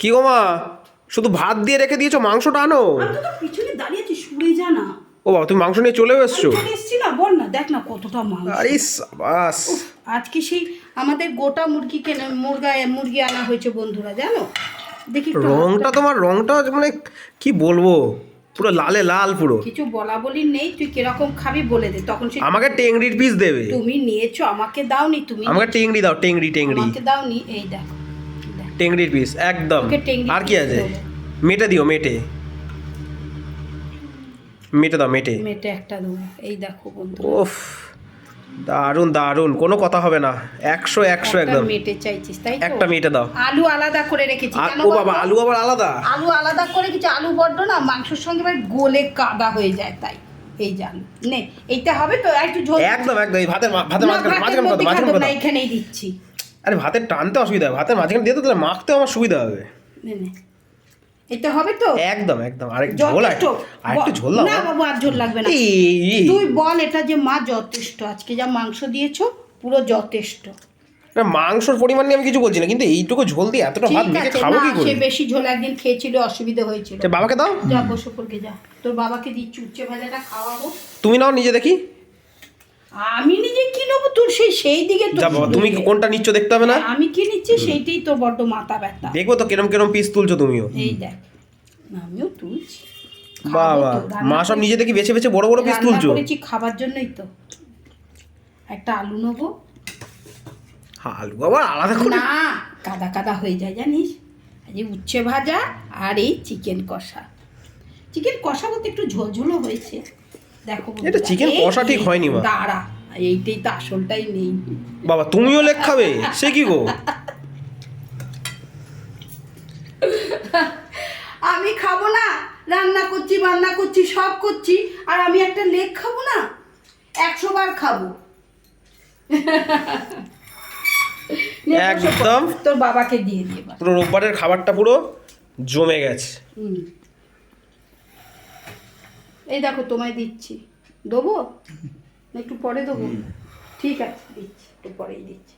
কি গো মা? শুধু ভাত দিয়ে রেখে দিয়েছ মাংসটা আনো। পিছনে দাঁড়িয়ে আছি সরে যা না। ও বাবা তুমি মাংস নিয়ে চলেও এসছো? এসছি না বল না দেখ না কতটা মাংস। আরে বাস আজকে সেই আমাদের গোটা মুরগি কেনে মুরগা মুরগি আনা হয়েছে বন্ধুরা জানো? দেখি রংটা তোমার রংটা মানে কি বলব? পুরো লালে লাল পুরো। কিছু বলা বলি নেই তুই কীরকম খাবি বলে দে তখন সে আমাকে টেংরির পিস দেবে। তুমি নিয়েছো আমাকে দাওনি তুমি। আমাকে টেংরি দাও টেংরি টেংরি। আমাকে দাওনি এই দেখ। টেংরির পিস একদম। আর কি আছে? মেটে দিও মেটে। মেটে দাও মেটে। মেটে একটা দেবো। এই দেখো বন্ধু ওফ দারুণ দারুণ কোনো কথা হবে না। একশো একশো একদম। মেটে চাইছিস তাই তো? একটা মেটে দাও। আলু আলাদা করে রেখেছি ও বাবা আলু আবার আলাদা? আলু আলাদা করে কিছু আলু বড্ড না মাংসের সঙ্গে এবার গোলে কাদা হয়ে যায় তাই। এই আলু। নে এইটা হবে তো একটু ঝোল। একদম একদম। এই ভাতের ভাতের মাঝখানে মাঝখানে এখানেই দিচ্ছি। আরে ভাতের টানতে অসুবিধা হবে ভাতের মাঝখানে দিয়ে তো তাহলে মাখতে আমার সুবিধা হবে। এটা হবে তো? একদম একদম। আর একটু ঝোল আর একটু ঝোল না বাবু। আর ঝোল লাগবে না। তুই বল এটা যে মা যথেষ্ট আজকে যা মাংস দিয়েছ পুরো যথেষ্ট। মাংসর পরিমাণ নিয়ে আমি কিছু বলছি না কিন্তু এইটুকু ঝোল দিয়ে এতটা ভাত মেখে খাব কি করে? বেশি ঝোল একদিন খেয়েছিল অসুবিধা হয়েছিল। বাবাকে দাও। যা বসে পড়কে যা। তোর বাবাকে দিচ্ছি উচ্চে ভাজাটা খাওয়াবো। তুমি নাও নিজে দেখি। আমি নিজে কি নেব? তোর সেই সেই দিকে তোর যা তুমি কোনটা নিচ্ছ দেখতে হবে না? আমি কি নিচ্ছি? সেইটাই তো বড্ড মাথা ব্যথা। দেখব তো কিরম কিরম পিস তুলছো তুমিও। এই দেখ আমিও তুলছি। বাবা মা সব নিজে থেকে বেছে বেছে বড় বড় পিস তুলছো? করেছি খাবার জন্যই তো। একটা আলু নেব। আলু আবার আলাদা করে? না কাদা কাদা হয়ে যায় জানিস? এই উচ্ছে ভাজা আর এই চিকেন কষা। চিকেন কষা বলতে একটু ঝোলঝোলও হয়েছে। দেখো এটা এই- কষা ঠিক হয়নি মা। দাঁড়া এইটাই তো আসলটাই নেই বাবা তুমিও লেখ খাবে সে কি গো আমি খাব না রান্না করছি বান্না করছি সব করছি আর আমি একটা লেগ খাব না একশো বার খাব একদম। তোর বাবাকে দিয়ে দিয়ে। পুরো রোববারের খাবারটা পুরো জমে গেছে হুম। এই দেখো তোমায় দিচ্ছি। দেবো? একটু পরে দেবো? ঠিক আছে দিচ্ছি একটু পরেই দিচ্ছি।